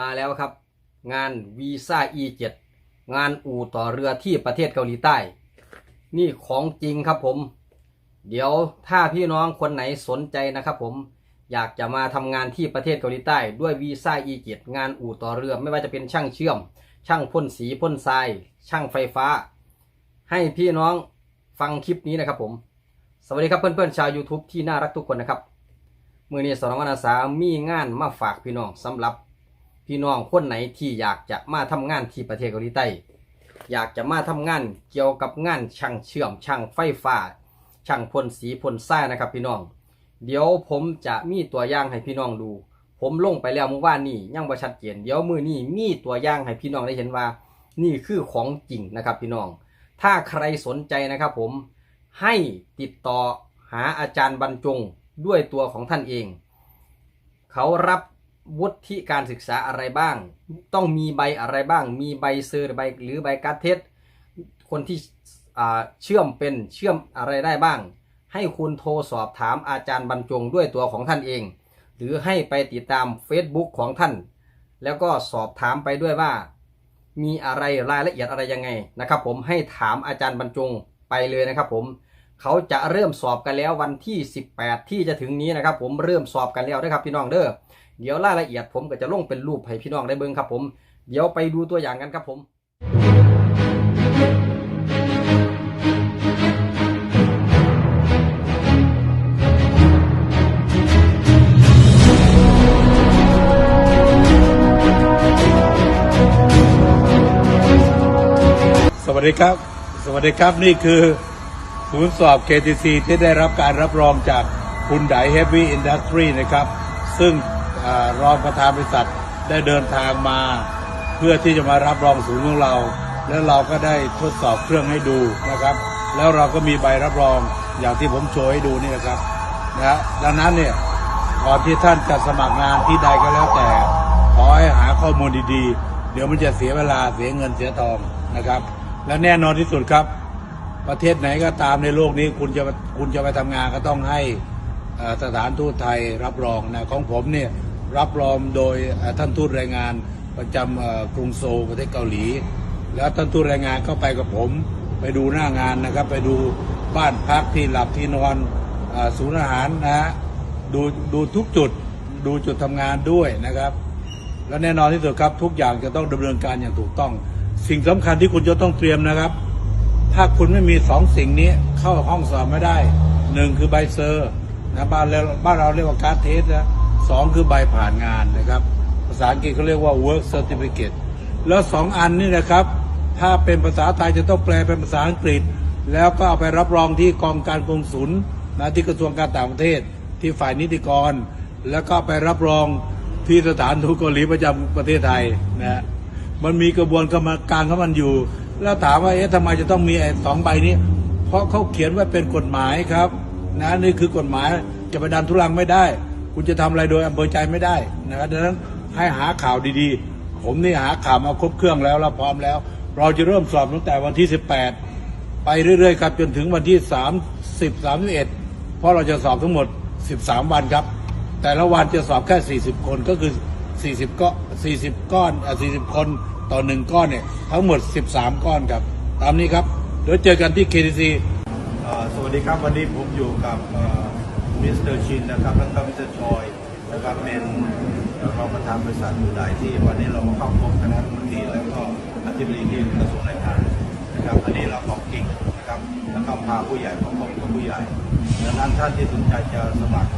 มาแล้วครับ งานวีซ่า E7 งานอู่ต่อเรือที่ประเทศเกาหลีใต้ นี่ของจริงครับผม เดี๋ยวถ้าพี่น้องคนไหนสนใจนะครับผมอยากจะมาทำงานที่ประเทศเกาหลีใต้ ด้วยวีซ่า E7 งานอู่ต่อเรือไม่ว่าจะเป็นช่างเชื่อม ช่างพ่นสีพ่นทราย ช่างไฟฟ้า ให้พี่น้องฟังคลิปนี้นะครับผม สวัสดีครับเพื่อนๆชาว YouTube ที่น่ารักทุกคนนะครับ มือนี้สนองอาสามีงานมาฝากพี่น้องสำหรับ พี่น้องคนไหนที่อยากจะมาทำงานที่ประเทศเกาหลีใต้อยากจะมาทำงานเกี่ยวกับงานช่างเชื่อมช่างไฟฟ้าช่างพ่นสีพ่นทรายนะครับ พี่น้อง เดี๋ยวผมจะมีตัวอย่างให้พี่น้องดู ผมลงไปแล้วเมื่อวานนี้ยังบ่ชัดเจนเดี๋ยวมือนี้มีตัวอย่างให้พี่น้องได้เห็นว่า นี่คือของจริงนะครับ พี่น้อง ถ้าใครสนใจนะครับผมให้ติดต่อหาอาจารย์บรรจงด้วยตัวของท่านเอง เขารับ วุฒิการศึกษาอะไรบ้าง ต้องมีใบอะไรบ้าง มีใบเซอร์ใบหรือใบการเทศคนที่เชื่อมเป็นเชื่อมอะไรได้บ้าง ให้คุณโทรสอบถามอาจารย์บรรจงด้วยตัวของท่านเอง หรือให้ไปติดตาม Facebook ของท่าน แล้วก็สอบถามไปด้วยว่า มีอะไรรายละเอียดอะไรยังไงนะครับผมให้ถามอาจารย์บรรจงไปเลยนะครับผมเขาจะเริ่มสอบกันแล้ววันที่ 18 ที่จะถึงนี้นะครับผมเริ่มสอบกันแล้วนะครับพี่น้องเด้อ เดี๋ยวรายละเอียดผมก็จะลงเป็นรูปให้พี่น้องได้เบิ่งครับผม เดี๋ยวไปดูตัวอย่างกันครับผมสวัสดีครับ สวัสดีครับนี่คือศูนย์สอบ KTC ที่ได้รับการรับรองจากคุณได Heavy Industry นะครับ ซึ่ง รองประธานบริษัทได้เดินทางมา เพื่อที่จะมารับรองศูนย์ของเรา แล้วเราก็ได้ทดสอบเครื่องให้ดูนะครับ แล้วเราก็มีใบรับรองอย่างที่ผมโชว์ให้ดูนี่นะครับนะดังนั้นเนี่ยก่อนที่ท่านจะสมัครงานที่ใดก็แล้วแต่ ขอให้หาข้อมูลดีๆ เดี๋ยวมันจะเสียเวลาเสียเงินเสียทองนะครับ และแน่นอนที่สุดครับ ประเทศไหนก็ตามในโลกนี้คุณจะคุณจะไปทำงานก็ต้องให้สถานทูตไทยรับรองนะของผมเนี่ย รับรองโดยท่านทูตแรงงานประจำกรุงโซลประเทศเกาหลี แล้วท่านทูตแรงงานก็ไปกับผม ไปดูหน้างานนะครับ ไปดูบ้านพักที่หลับที่นอนศูนย์อาหารนะฮะดูดูทุกจุดดูจุดทำงานด้วยนะครับ และแน่นอนที่สุดครับทุกอย่างจะต้องดำเนินการอย่างถูกต้อง สิ่งสำคัญที่คุณจะต้องเตรียมนะครับ ถ้าคุณไม่มีสองสิ่งนี้เข้าห้องสอบไม่ได้หนึ่งคือใบเซอร์นะบ้านเราบ้านเราเรียกว่าการ์ดเทสนะ สองคือใบผ่านงานนะครับ ภาษาอังกฤษเขาเรียกว่า work certificate แล้วสองอันนี่นะครับ ถ้าเป็นภาษาไทยจะต้องแปลเป็นภาษาอังกฤษ แล้วก็เอาไปรับรองที่กองการกงสุลนะที่กระทรวงการต่างประเทศ ที่ฝ่ายนิติกร แล้วก็ไปรับรองที่สถานทูตเกาหลีประจำประเทศไทยนะมันมีกระบวนการของมันอยู่ แล้วถามว่าเอ๊ะทำไมจะต้องมีไอ้สองใบนี้ เพราะเขาเขียนว่าเป็นกฎหมายครับนะนี่คือกฎหมายจะไปดันทุลังไม่ได้ คุณจะทำอะไรโดยอำเภอใจไม่ได้นะครับดังนั้นให้หาข่าวดีๆ ผมนี่หาข่าวมาครบเครื่องแล้วเราพร้อมแล้ว เราจะเริ่มสอบตั้งแต่วันที่ 18 ไปเรื่อยๆครับจนถึงวันที่ 30 31 เพราะเราจะสอบทั้งหมด 13 วันครับ แต่ละวันจะสอบแค่ 40 คนก็คือ 40 ก็ 40 ก้อนอะ40 คนต่อหนึ่งก้อนเนี่ยทั้งหมด 13 ก้อนครับ ตามนี้ครับเดี๋ยวเจอกันที่ KTC สวัสดีครับวันนี้ผมอยู่กับ มิสเตอร์ชินนะครับและก็มิสเตอร์ชอยนะครับเป็นเรองประธานบริษัทอยู่ใดที่วันนี้เรามาเข้าพบคณะรัฐมนตรีแล้วก็อธิบดีที่กระทรวงแรงงานนะครับอันนี้เราของจริงนะครับแล้วก็พาผู้ใหญ่ของผมกับผู้ใหญ่ดังนั้นท่านที่สนใจจะสมัคร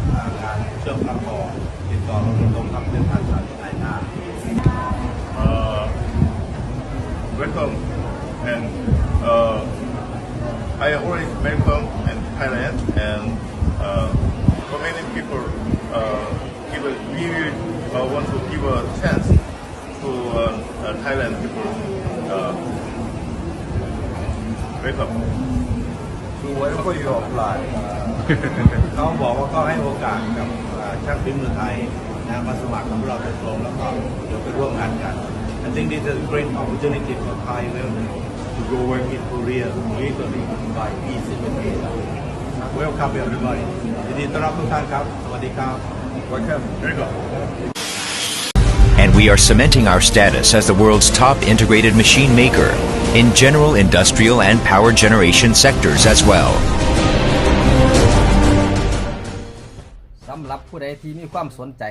งานเชื่อมรับต่อติดต่อเราตรงครับเป็นทางสายนายหน้า uh, welcome and uh, I always welcome in Thailand and uh, for many people uh, give a, we uh, want to give a chance to uh, uh, Thailand people uh, welcome. to whatever you apply เขาบอกว่าเขาให้โอกาสกับเอ่อช่างฝีมือไทยนะมาสมัครกับเราโดยตรงแล้วก็เดี๋ยวไปร่วมงานกัน I think this is a great opportunity for Thai women to go work in Korea legally by easy visa Welcome everybody. Welcome. And we are cementing our status as the world's top integrated machine maker in general industrial and power generation sectors as well. สำหรับผู้ใดที่มีความสนใจ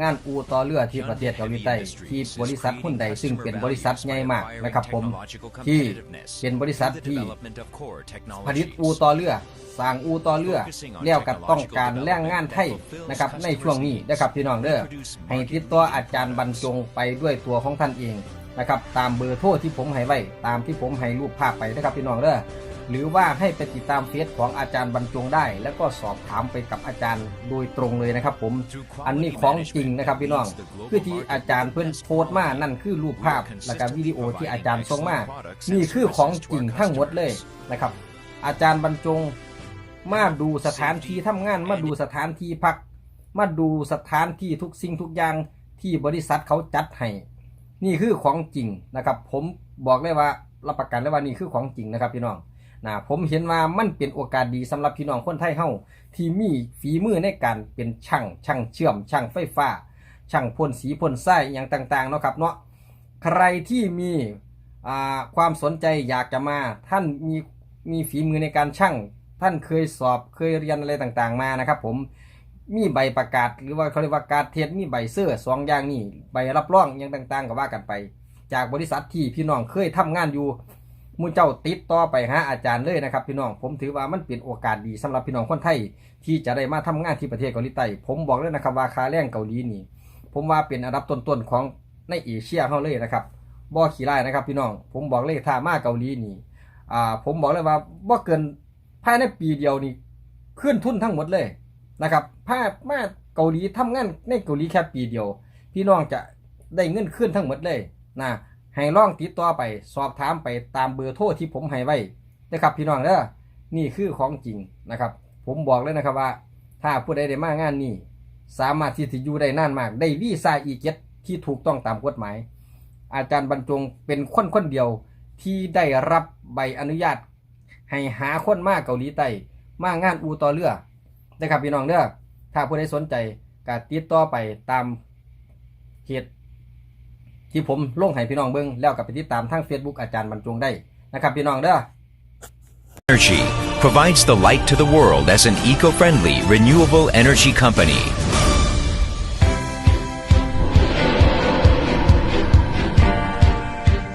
งานอูต่อเรือที่ประเทศเกาหลีใต้ที่บริษัทหุ้นใดซึ่งเป็นบริษัทใหญ่มากนะครับผมที่เป็นบริษัทที่ผลิตอูต่อเรือสร้างอูต่อเรือแล้วก็ต้องการแรงงานไทยนะครับในช่วงนี้นะครับพี่น้องเด้อให้ติดต่ออาจารย์บรรจงไปด้วยตัวของท่านเองนะครับตามเบอร์โทรที่ผมให้ไว้ตามที่ผมให้รูปภาพไปนะครับพี่น้องเด้อ หรือว่าให้ไปติดตามเฟซของอาจารย์บรรจงได้ แล้วก็สอบถามไปกับอาจารย์โดยตรงเลยนะครับ ผมอันนี้ของจริงนะครับพี่น้องคือที่อาจารย์เพื่อนโพสต์มานั่นคือรูปภาพและก็วิดีโอที่อาจารย์ส่งมานี่คือของจริงทั้งหมดเลยนะครับ อาจารย์บรรจงมาดูสถานที่ทำงาน มาดูสถานที่พัก มาดูสถานที่ทุกสิ่งทุกอย่างที่บริษัทเขาจัดให้นี่คือของจริงนะครับ ผมบอกเลยว่ารับประกันเลยว่านี่คือของจริงนะครับพี่น้อง นะผมเห็นว่ามันเป็นโอกาสดีสำหรับพี่น้องคนไทยเฮาที่มีฝีมือในการเป็นช่างช่างเชื่อม ช่างไฟฟ้า ช่างพ่นสีพ่นไส้อย่างต่างๆเนาะครับเนาะใครที่มีความสนใจอยากจะมาท่านมีมีฝีมือในการช่าง ท่านเคยสอบเคยเรียนอะไรต่างๆมานะครับผมมีใบประกาศหรือว่าเขาเรียกว่าการเทศมีใบเสื้อสองอย่างนี่ใบรับรองอย่างต่างๆก็ว่ากันไป จากบริษัทที่พี่น้องเคยทำงานอยู่ มูเจ้าติดต่อไปหาอาจารย์เลยนะครับพี่น้องผมถือว่ามันเป็นโอกาสดีสำหรับพี่น้องคนไทย ที่จะได้มาทำงานที่ประเทศเกาหลีใต้ผมบอกเลยนะครับว่าค่าแรงเกาหลีนี่ผมว่าเป็นอันดับต้นๆของในเอเชียเขาเลยนะครับบ่ขี้ไล่นะครับพี่น้องผมบอกเลยถ้ามาเกาหลีนี่อ่าผมบอกเลยว่าบ่เกินภายในปีเดียวนี่ขึ้นทุนทั้งหมดเลยนะครับถ้ามาเกาหลีทำงานในเกาหลีแค่ปีเดียว พี่น้องจะได้เงินขึ้นทั้งหมดเลยนะ ให้ลองติดต่อไปสอบถามไปตามเบอร์โทรที่ผมให้ไว้นะครับพี่น้องเด้อนี่คือของจริงนะครับ ผมบอกเลยนะครับว่า ถ้าผู้ใดได้มางานนี้สามารถที่จะอยู่ได้นานมาก ได้วีซ่าอีเจ็ที่ถูกต้องตามกฎหมาย อาจารย์บรรจงเป็นคนคนเดียวที่ได้รับใบอนุญาต ให้หาคนมาเกาหลีใต้มางานอูต่อเรือนะครับพี่น้องเด้อถ้าผู้ใดสนใจก็ติดต่อไปตามเหตุ ที่ผมลงให้พี่น้องเบิ้งแล้วก็ไปติดตามทาง Facebook อาจารย์บรรจงได้นะครับพี่น้องเด้อ Energy provides the light to the world as an eco-friendly, renewable energy company.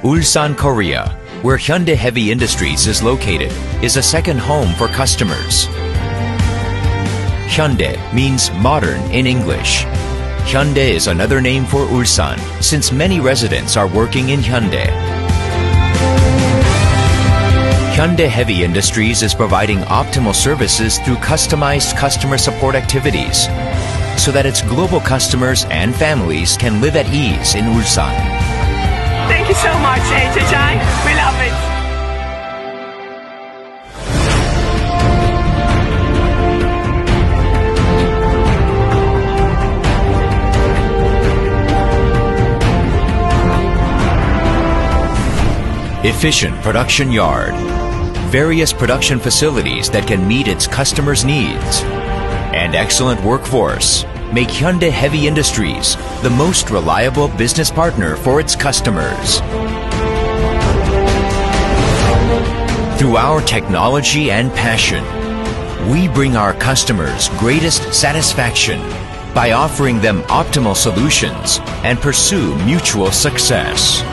Ulsan, Korea, where Hyundai Heavy Industries is located, is a second home for customers. Hyundai means modern in English. Hyundai is another name for Ulsan, since many residents are working in Hyundai. Hyundai Heavy Industries is providing optimal services through customized customer support activities so that its global customers and families can live at ease in Ulsan. Thank you so much, HHI. We love Efficient production yard. Various production facilities that can meet its customers' needs. And excellent workforce make Hyundai Heavy Industries the most reliable business partner for its customers. Through our technology and passion, we bring our customers greatest satisfaction by offering them optimal solutions and pursue mutual success.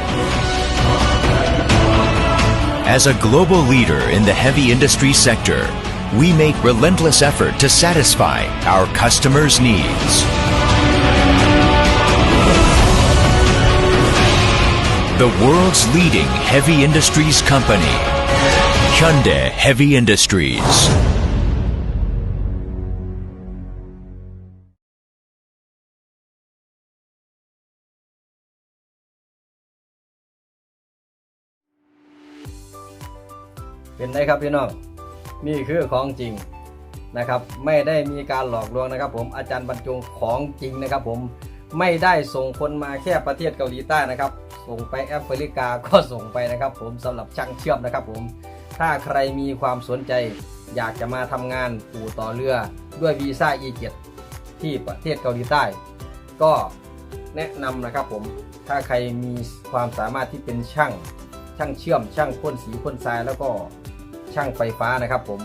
As a global leader in the heavy industry sector, we make relentless effort to satisfy our customers' needs. The world's leading heavy industries company, Hyundai Heavy Industries. เป็นไงครับพี่น้องนี่คือของจริงนะครับ ไม่ได้มีการหลอกลวงนะครับ ผมอาจารย์บรรจงของจริงนะครับ ผมไม่ได้ส่งคนมาแค่ประเทศเกาหลีใต้นะครับ ส่งไปแอฟริกาก็ส่งไปนะครับ ผมสำหรับช่างเชื่อมนะครับ ผมถ้าใครมีความสนใจ อยากจะมาทำงานอู่ต่อเรือด้วยวีซ่า E7 ที่ประเทศเกาหลีใต้ ก็แนะนำนะครับผมถ้าใครมีความสามารถที่เป็นช่างช่างเชื่อม ช่างพ่นสีพ่นทรายแล้วก็ ช่างไฟฟ้านะครับผม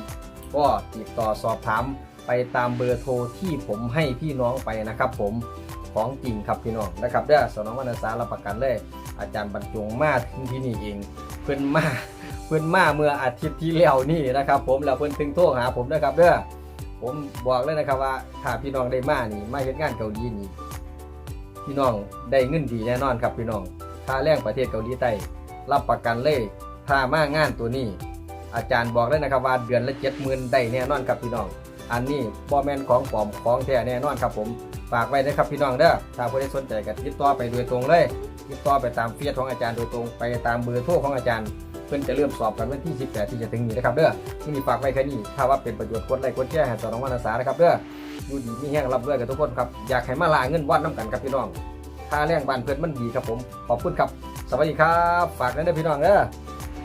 ก็ติดต่อสอบถามไปตามเบอร์โทรที่ผมให้พี่น้องไปนะครับ ผมของจริงครับพี่น้องนะครับเด้อสนองวรรณสารรับประกันเลย อาจารย์บรรจงมาถึงที่นี่เอง เพิ่อนมาเพิ่อนมาเมื่ออาทิตย์ที่แล้วนี่นะครับ ผมแล้วเพิ่นถึงโทรหาผมนะครับเด้อผมบอกเลยนะครับว่าถ้าพี่น้องได้มานี่มาเฮ็ดงานเกาหลีนี่พี่น้องได้เงินดีแน่นอนครับพี่น้องค่าแรงประเทศเกาหลีใต้รับประกันเลยถ้ามางานตัวนี้ อาจารย์บอกเลยนะครับว่าเดือนละเจ็ดหมื่นได้แน่นอนครับพี่น้อง อันนี้บอแมนของปลอมของแท้แน่นอนครับผมฝากไว้นะครับพี่น้องเด้อถ้าผู้ใดสนใจก็ติดต่อไปโดยตรงเลยติดต่อไปตามเฟียของอาจารย์โดยตรงไปตามเบอร์โทรของอาจารย์เพื่อนจะเริ่มสอบกันวันที่ 18 ที่จะถึงนี้นะครับเด้อที่นี่ฝากไว้แค่นี้ถ้าว่าเป็นประโยชน์กดไลค์กดแชร์ให้ต่อน้องวรรณสานะครับเด้ออยู่ดีมีแห้งรับด้วยกับทุกคนครับอยากให้มาลาเงินวัดน้ำกันครับพี่น้องค่าแรงบ้านเพื่อนมันดีครับผมขอบคุณครับ สวัสดีครับ ฝากนั้นด้อพี่น้องเด้อ